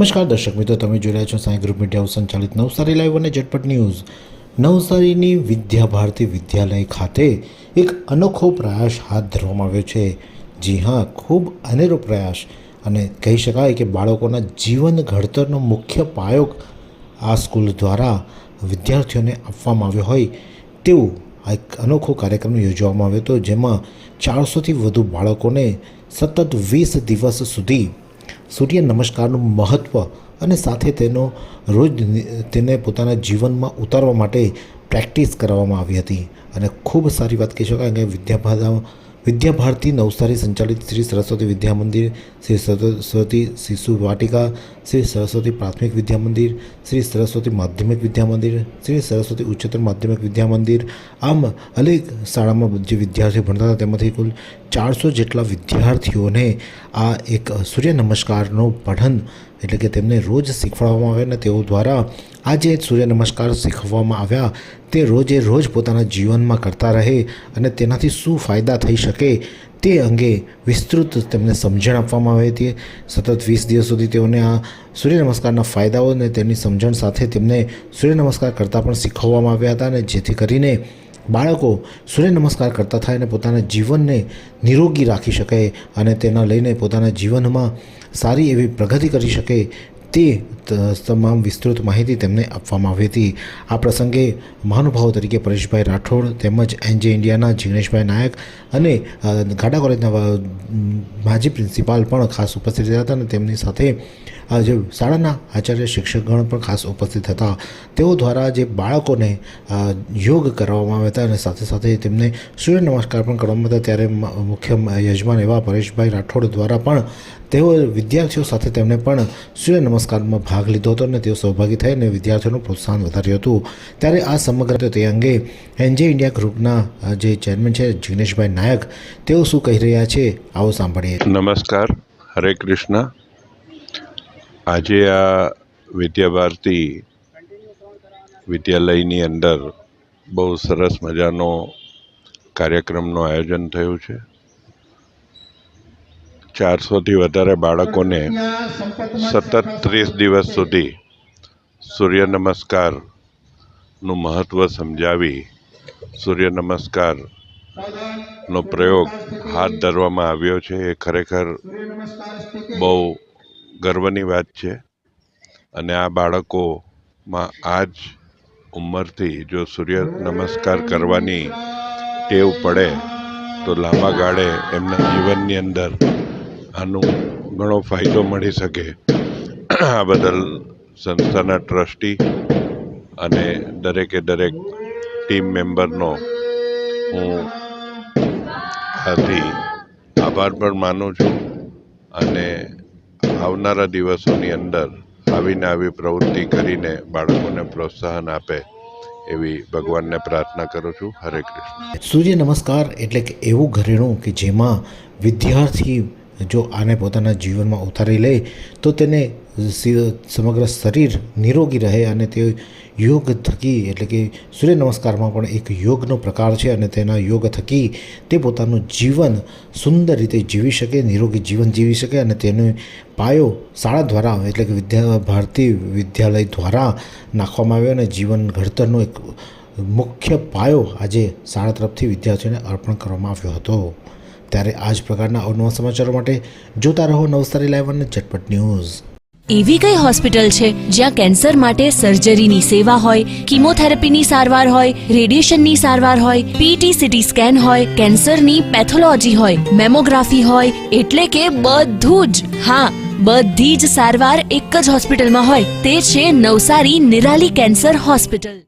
નમસ્કાર, દર્શક મિત્રો, તમે જોઈ રહ્યા છો સાંઈ ગ્રુપ મીડિયા સંચાલિત નવસારી લાઈવ અને ઝટપટ ન્યૂઝ. નવસારીની વિદ્યા ભારતી વિદ્યાલય ખાતે એક અનોખો પ્રયાસ હાથ ધરવામાં આવ્યો છે. જી હા, ખૂબ અનેરો પ્રયાસ. અને કહી શકાય કે બાળકોના જીવન ઘડતરનો મુખ્ય પાયો આ સ્કૂલ દ્વારા વિદ્યાર્થીઓને આપવામાં આવ્યો હોય તેવું આ એક અનોખો કાર્યક્રમ યોજવામાં આવ્યો હતો, જેમાં ચારસોથી વધુ બાળકોને સતત વીસ દિવસ સુધી સૂર્ય નમસ્કારનું મહત્ત્વ અને સાથે તેનો રોજ તેને પોતાના જીવનમાં ઉતારવા માટે પ્રેક્ટિસ કરવામાં આવી હતી. અને ખૂબ સારી વાત કહી શકાય કે વિદ્યાભા વિદ્યા ભારતી નવસારી સંચાલિત શ્રી સરસ્વતી વિદ્યા મંદિર શ્રી સરસ્વતી શિશુ વાટિકા શ્રી સરસ્વતી પ્રાથમિક વિદ્યા મંદિર શ્રી સરસ્વતી માધ્યમિક વિદ્યા મંદિર શ્રી સરસ્વતી ઉચ્ચતર માધ્યમિક વિદ્યા મંદિર આમ અનેક શાળામાં જે વિદ્યાર્થીઓ ભણતા હતા તેમાંથી કુલ ચારસો જેટલા વિદ્યાર્થીઓને આ એક સૂર્ય નમસ્કારનું પઠન એટલે કે તેમને રોજ શીખવાડવામાં આવે અને તેઓ દ્વારા આ જે સૂર્ય નમસ્કાર શીખવવામાં આવ્યા. તે રોજે રોજ પોતાના જીવનમાં કરતા રહે અને તેનાથી શું ફાયદા થઈ શકે તે અંગે વિસ્તૃત તેમને સમજણ આપવામાં આવી હતી સતત વીસ દિવસ સુધી તેઓને આ સૂર્ય નમસ્કારના ફાયદાઓ અને તેની સમજણ સાથે તેમને સૂર્ય નમસ્કાર કરતાં પણ શીખવવામાં આવ્યા હતા અને જેથી કરીને બાળકો સૂર્ય નમસ્કાર કરતા થાય અને પોતાના જીવનને નિરોગી રાખી શકે અને તેના લઈને પોતાના જીવનમાં સારી એવી પ્રગતિ કરી શકે તે તમામ વિસ્તૃત માહિતી તેમને આપવામાં આવી હતી. આ પ્રસંગે મહાનુભાવો તરીકે પરેશભાઈ રાઠોડ તેમજ એનજે ઇન્ડિયાના જિગ્નેશભાઈ નાયક અને ગાડા કોલેજના માજી પ્રિન્સિપાલ પણ ખાસ ઉપસ્થિત રહ્યા હતા અને તેમની સાથે જે શાળાના આચાર્ય શિક્ષકગણ પણ ખાસ ઉપસ્થિત હતા. તેઓ દ્વારા જે બાળકોને યોગ કરવામાં આવ્યા હતા અને સાથે સાથે તેમને સૂર્ય નમસ્કાર પણ કરવામાં હતા. ત્યારે મુખ્ય યજમાન એવા પરેશભાઈ રાઠોડ દ્વારા પણ તેઓ વિદ્યાર્થીઓ સાથે તેમને પણ સૂર્ય નમસ્કારમાં ભાગ લીધો હતો અને તેઓ સહભાગી થઈને વિદ્યાર્થીઓનું પ્રોત્સાહન વધાર્યું હતું. ત્યારે આ સમગ્ર તે અંગે એનજે ઇન્ડિયા ગ્રુપના જે ચેરમેન છે જિગ્નેશભાઈ નાયક, તેઓ શું કહી રહ્યા છે? આવો સાંભળીએ. નમસ્કાર. હરે કૃષ્ણ. આજે આ વિદ્યા ભારતી વિદ્યાલયની અંદર બહુ સરસ મજાનો કાર્યક્રમનું આયોજન થયું છે. ચારસોથી વધારે બાળકોને સતત ત્રીસ દિવસ સુધી સૂર્ય નમસ્કારનું મહત્ત્વ સમજાવી સૂર્ય નમસ્કારનો પ્રયોગ હાથ ધરવામાં આવ્યો છે. એ ખરેખર બહુ ગર્વની વાત છે. અને આ બાળકોમાં આ જ ઉંમરથી જો સૂર્ય નમસ્કાર કરવાની ટેવ પડે તો લાંબા ગાળે એમના જીવનની અંદર આનું ઘણો ફાયદો મળી શકે. આ બદલ સંસ્થાના ટ્રસ્ટી અને દરેકે દરેક ટીમ મેમ્બરનો હું આથી આભાર પણ માનું છું અને આવનારા દિવસોની અંદર આવીને આવી પ્રવૃત્તિ કરીને બાળકોને પ્રોત્સાહન આપે એવી ભગવાનને પ્રાર્થના કરું છું. હરે કૃષ્ણ. સૂર્ય નમસ્કાર એટલે કે એવું ઘરેણું કે જેમાં વિદ્યાર્થી જો આને પોતાના જીવનમાં ઉતારી લે, તો તેને સમગ્ર શરીર નિરોગી રહે અને તે યોગ થકી, એટલે કે સૂર્ય નમસ્કારમાં પણ એક યોગનો પ્રકાર છે અને તેના યોગ થકી તે પોતાનું જીવન સુંદર રીતે જીવી શકે, નિરોગી જીવન જીવી શકે અને તેનો પાયો શાળા દ્વારા, એટલે કે વિદ્યા, ભારતી વિદ્યાલય દ્વારા નાખવામાં આવ્યો અને જીવન ઘડતરનો એક મુખ્ય પાયો આજે શાળા તરફથી વિદ્યાર્થીઓને અર્પણ કરવામાં આવ્યો હતો. ત્યારે આ જ પ્રકારના અવનવા સમાચારો માટે જોતા રહો નવસારી લાઈવ અને ઝટપટ ન્યૂઝ. એવી કઈ હોસ્પિટલ છે જ્યાં કેન્સર માટે સર્જરીની સેવા હોય, કિમોથેરાપીની સારવાર હોય, રેડિયેશનની સારવાર હોય પીટી સીટી સ્કેન હોય, કેન્સરની પેથોલોજી હોય, મેમોગ્રાફી હોય, એટલે કે બધું જ. હા, બધી જ સારવાર એક જ હોસ્પિટલમાં હોય, તે છે નવસારી નિરાલી કેન્સર હોસ્પિટલ.